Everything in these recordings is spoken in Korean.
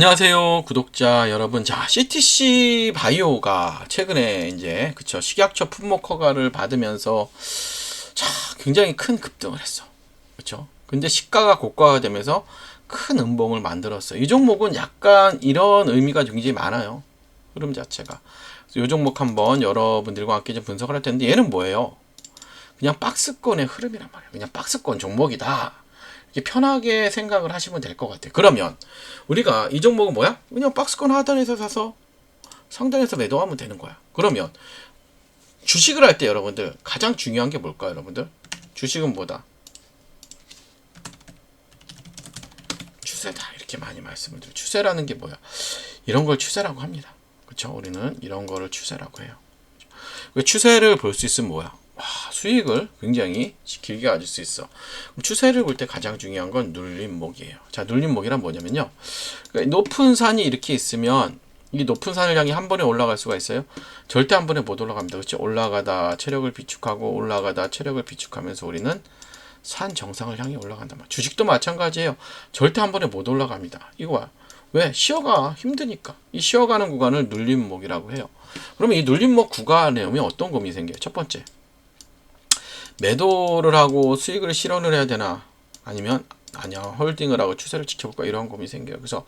안녕하세요 구독자 여러분. 자 CTC 바이오가 최근에 이제 그쵸 식약처 품목 허가를 받으면서 자 굉장히 큰 급등을 했어. 그쵸? 근데 시가가 고가가 되면서 큰 음봉을 만들었어요 이 종목은 약간 이런 의미가 굉장히 많아요. 흐름 자체가. 이 종목 한번 여러분들과 함께 좀 분석을 할 텐데 얘는 뭐예요? 그냥 박스권의 흐름이란 말이에요 그냥 박스권 종목이다 편하게 생각을 하시면 될 것 같아요. 그러면 우리가 이 종목은 뭐야? 그냥 박스권 하단에서 사서 상단에서 매도하면 되는 거야. 그러면 주식을 할 때 여러분들 가장 중요한 게 뭘까요, 여러분들? 주식은 뭐다? 추세다 이렇게 많이 말씀을 드려요. 추세라는 게 뭐야? 이런 걸 추세라고 합니다. 그렇죠? 우리는 이런 거를 추세라고 해요. 그 추세를 볼 수 있으면 뭐야? 와, 수익을 굉장히 길게 가질 수 있어. 추세를 볼 때 가장 중요한 건 눌림목이에요. 자, 눌림목이란 뭐냐면요. 그러니까 높은 산이 이렇게 있으면 이 높은 산을 향해 한 번에 올라갈 수가 있어요? 절대 한 번에 못 올라갑니다. 그렇죠? 올라가다 체력을 비축하고 올라가다 체력을 비축하면서 우리는 산 정상을 향해 말이에요. 주식도 마찬가지예요. 절대 한 번에 못 올라갑니다. 이거 봐. 왜? 쉬어가 힘드니까. 이 쉬어가는 구간을 눌림목이라고 해요. 그러면 이 눌림목 구간에 오면 어떤 고민이 생겨요? 첫 번째. 매도를 하고 수익을 실현을 해야 되나 아니면 아니야 홀딩을 하고 추세를 지켜볼까 이런 고민이 생겨요. 그래서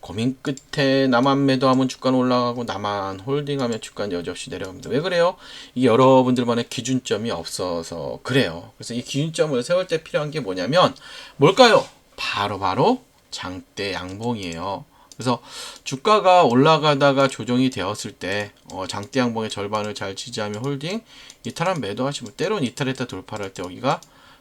고민 끝에 나만 매도하면 주가는 올라가고 나만 홀딩하면 주가는 여지없이 내려갑니다. 왜 그래요? 이게 여러분들만의 기준점이 없어서 그래요. 그래서 이 기준점을 세울 때 필요한 게 뭐냐면 뭘까요? 바로 바로 장대 양봉이에요. 그래서 주가가 올라가다가 조정이 되었을 때 어, 장대 양봉의 절반을 잘 지지하며 홀딩 이탈한 매도하시면 때론 이탈했다 돌파를 할 때 여기가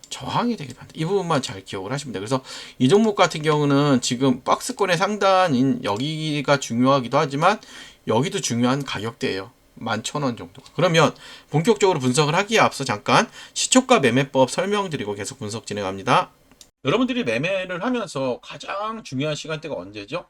저항이 되게 반다. 이 부분만 잘 기억을 하시면 돼요. 그래서 이 종목 같은 경우는 지금 박스권의 상단인 여기가 중요하기도 하지만 여기도 중요한 가격대예요. 11,000원 정도. 그러면 본격적으로 분석을 하기에 앞서 잠깐 시초가 매매법 설명드리고 계속 분석 진행합니다. 여러분들이 매매를 하면서 가장 중요한 시간대가 언제죠?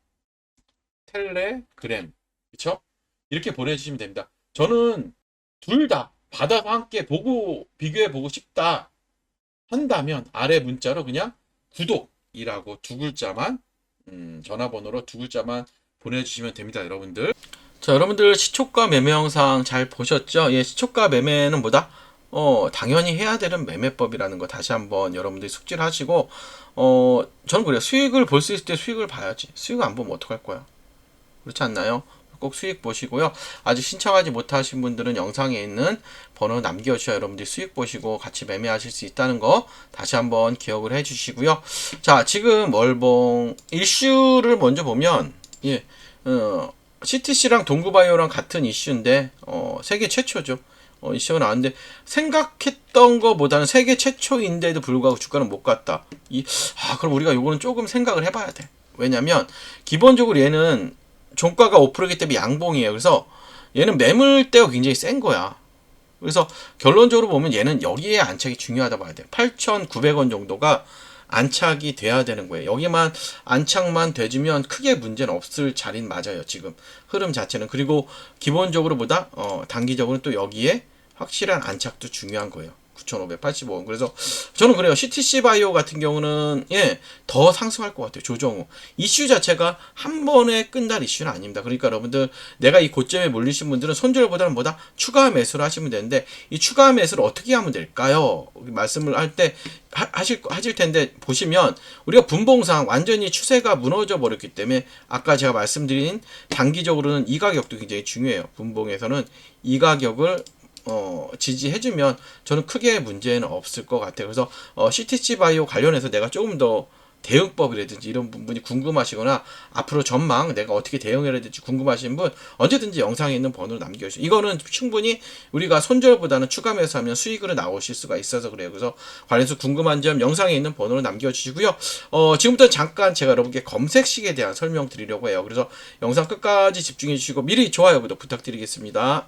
텔레그램, 그쵸? 이렇게 보내주시면 됩니다. 저는 둘 다 받아서 함께 보고, 비교해 보고 싶다 한다면 아래 문자로 그냥 구독이라고 두 글자만, 음, 전화번호로 두 글자만 보내주시면 됩니다, 여러분들. 자, 여러분들 시초가 매매 영상 잘 보셨죠? 예, 시초가 매매는 뭐다? 어, 당연히 해야 되는 매매법이라는 거 다시 한번 여러분들이 숙지를 하시고, 어, 저는 그래요. 수익을 볼 수 있을 때 수익을 봐야지. 수익 안 보면 어떡할 거야? 그렇지 않나요? 꼭 수익 보시고요. 아직 신청하지 못하신 분들은 영상에 있는 번호 남겨주셔야 여러분들이 수익 보시고 같이 매매하실 수 있다는 거 다시 한번 기억을 해주시고요. 자, 지금 월봉 이슈를 먼저 보면, 예, 어, CTC랑 동구바이오랑 같은 이슈인데, 어, 세계 최초죠. 어, 이슈가 나왔는데, 생각했던 것보다는 세계 최초인데도 불구하고 주가는 못 갔다. 이, 아, 그럼 우리가 요거는 조금 생각을 해봐야 돼. 왜냐면, 기본적으로 얘는 종가가 5%이기 때문에 양봉이에요. 그래서 얘는 매물대가 굉장히 센 거야. 그래서 결론적으로 보면 얘는 여기에 안착이 중요하다 봐야 돼. 8,900원 정도가 안착이 돼야 되는 거예요. 여기만 안착만 돼주면 크게 문제는 없을 자리는 맞아요. 지금 흐름 자체는 그리고 기본적으로 보다 어, 단기적으로는 또 여기에 확실한 안착도 중요한 거예요. 9,585원. 그래서 저는 그래요. CTC 바이오 같은 경우는 예, 더 상승할 것 같아요. 조정후. 이슈 자체가 한 번에 끝날 이슈는 아닙니다. 그러니까 여러분들 내가 이 고점에 몰리신 분들은 손절보다는 뭐다 추가 매수를 하시면 되는데 이 추가 매수를 어떻게 하면 될까요? 말씀을 할 때 하실 하실 텐데 보시면 우리가 분봉상 완전히 추세가 무너져 버렸기 때문에 아까 제가 말씀드린 단기적으로는 이 가격도 굉장히 중요해요. 분봉에서는 이 가격을 어, 지지해주면 저는 크게 문제는 없을 것 같아요. 그래서 어, CTC 바이오 관련해서 내가 조금 더 대응법이라든지 이런 부분이 궁금하시거나 앞으로 전망 내가 어떻게 대응해야 될지 궁금하신 분 언제든지 영상에 있는 번호를 남겨주세요. 이거는 충분히 우리가 손절보다는 추가 매수 하면 수익으로 나오실 수가 있어서 그래요. 그래서 관련해서 궁금한 점 영상에 있는 번호를 남겨주시고요. 어, 지금부터 잠깐 제가 여러분께 검색식에 대한 설명 드리려고 해요. 그래서 영상 끝까지 집중해 주시고 미리 좋아요 구독 부탁드리겠습니다.